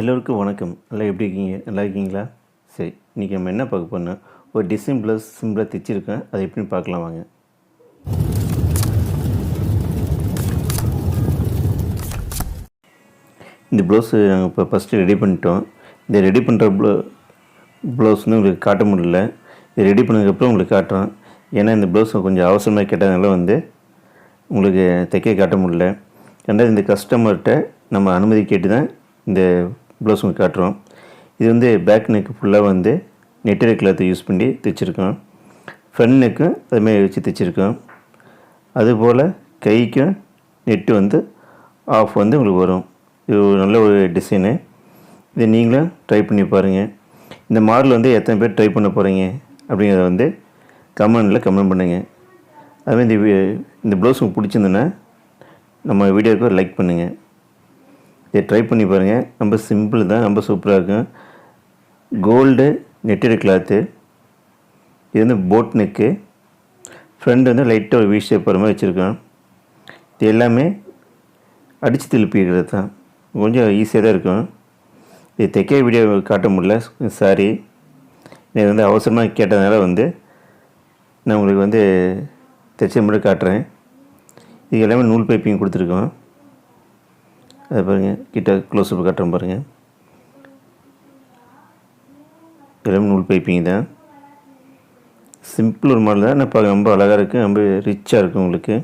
எல்லோருக்கும் வணக்கம். எல்லாம் எப்படி இருக்கீங்க? நல்லா இருக்கீங்களா? சரி இன்றைக்கி நம்ம என்ன பார்க்க போனால் ஒரு டிசைன் ப்ளவுஸ் சிம்பிளாக தைச்சிருக்கேன். அதை எப்படின்னு பார்க்கலாம் வாங்க. இந்த ப்ளவுஸு நாங்கள் இப்போ ஃபஸ்ட்டு ரெடி பண்ணிட்டோம். இந்த ரெடி பண்ணுற ப்ளவு ப்ளவுஸ் வந்து உங்களுக்கு காட்ட முடியல. இது ரெடி பண்ணதுக்கப்புறம் உங்களுக்கு காட்டுறோம் ஏன்னா இந்த ப்ளவுஸ் கொஞ்சம் அவசரமாக கேட்டதுனால வந்து உங்களுக்கு தைக்க காட்ட முடியல. ரெண்டாவது இந்த கஸ்டமர்கிட்ட நம்ம அனுமதி கேட்டு தான் இந்த ப்ளவுஸ் உங்களுக்கு காட்டுறோம். இது வந்து பேக் நெக்கு ஃபுல்லாக வந்து நெட்டரி கிளாத்தை யூஸ் பண்ணி தைச்சிருக்கோம். ஃப்ரண்ட் நெக்கும் அதுமாதிரி வச்சு தைச்சிருக்கோம். அதுபோல் கைக்கும் நெட்டு வந்து ஆஃப் வந்து உங்களுக்கு வரும். இது ஒரு நல்ல ஒரு டிசைனு இதை நீங்களும் ட்ரை பண்ணி பாருங்கள் இந்த மாடல் வந்து எத்தனை பேர் ட்ரை பண்ண போகிறீங்க அப்படிங்கிறத வந்து கமெண்டில் கமெண்ட் பண்ணுங்கள் அதுமாதிரி இந்த இந்த ப்ளவுஸ் உங்களுக்கு பிடிச்சிருந்துன்னா நம்ம வீடியோவுக்கு லைக் பண்ணுங்கள் இதை ட்ரை பண்ணி பாருங்கள் ரொம்ப சிம்பிள் தான் ரொம்ப சூப்பராக இருக்கும் கோல்டு நெட்டடு கிளாத்து இது வந்து போட் நெக்கு ஃப்ரண்ட் வந்து லைட்டாக ஒரு வீ ஷேப் வர மாதிரி வச்சுருக்கோம் இது எல்லாமே அடித்து திருப்பிக்கிறது தான். கொஞ்சம் ஈஸியாக தான் இருக்கும். இது தைக்க வீடியோ காட்ட முடியல சாரி இது வந்து அவசரமாக கேட்டதுனால வந்து நான் உங்களுக்கு வந்து தைச்ச மட்டும் காட்டுறேன். இது எல்லாமே நூல் பைப்பிங் கொடுத்துருக்கோம் அதை பாருங்கள் கிட்ட க்ளோஸ்அப் காட்டுறேன் பாருங்கள் எல்லாமே நூல் பைப்பிங் தான். சிம்பிள் ஒரு மாடல் தான். நான் பார்க்க ரொம்ப அழகாக இருக்குது ரொம்ப ரிச்சாக இருக்கும் உங்களுக்கு.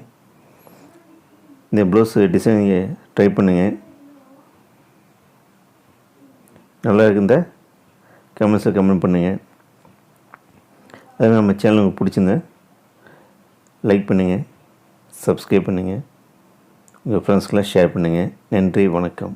இந்த ப்ளவுஸ் டிசைன் நீங்கள் ட்ரை பண்ணுங்கள் நல்லா இருக்குந்த? கமெண்ட்ஸில் கமெண்ட் பண்ணுங்கள் அதே நம்ம சேனல் உங்களுக்கு பிடிச்சிருந்தேன் லைக் பண்ணுங்கள் சப்ஸ்கிரைப் பண்ணுங்கள் உங்கள் ஃப்ரெண்ட்ஸ்க்கெலாம் ஷேர் பண்ணுங்கள் நன்றி வணக்கம்.